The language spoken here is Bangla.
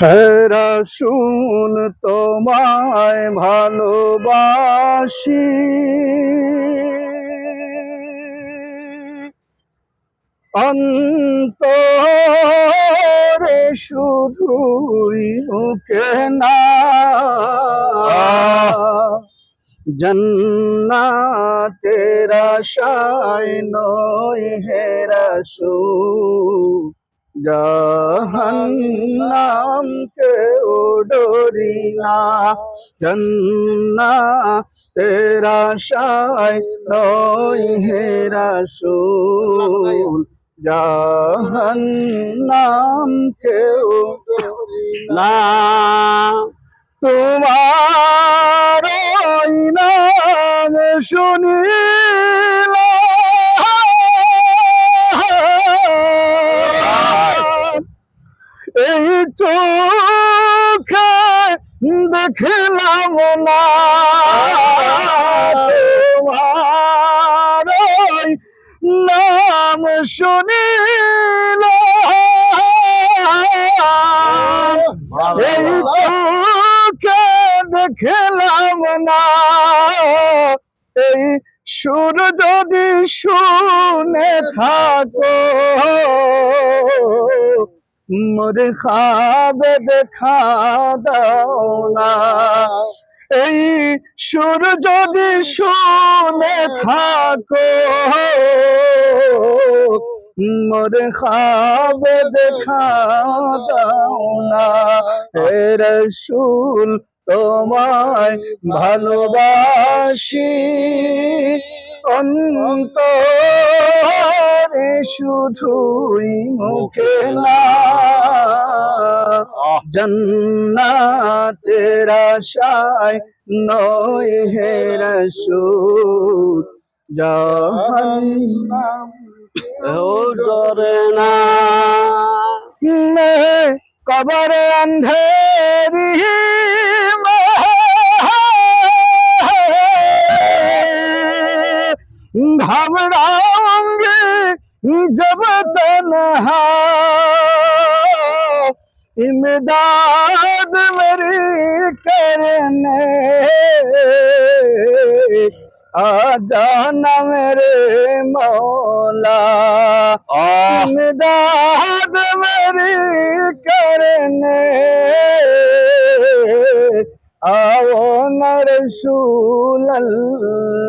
হেরা শুন তোমায় ভালোবাসি। অন্তরে শুধুই মুখে না। জন্নাতেরা শায় নয় হেরা শুন। জাহান্নাম কেউ ডরি না। জন্না তেরা শায় নয় হে রাসূল। জাহান্নাম কেউ ডরি না। তোমার এই চোখে দেখলাম না। নাম শুনিলাম এই চোখে দেখলাম না। এই সুর যদি শুনে থাকো মোরে খাবে দেখা দাও না এই সুর যদি শুনে থাকো, মোরে খাবে দেখা দাও না হে রসুল তোমায় ভালোবাসি, অন্তরে শুধুই মুখে জন্নাতের আশায় নয় হে রসু জাহান্নাম না। কবরে অন্ধেরি जब तन्हा इमदाद मेरी करने आ जाना मेरे मौला इमदाद मेरी करने आओ न रसूल अल्लाह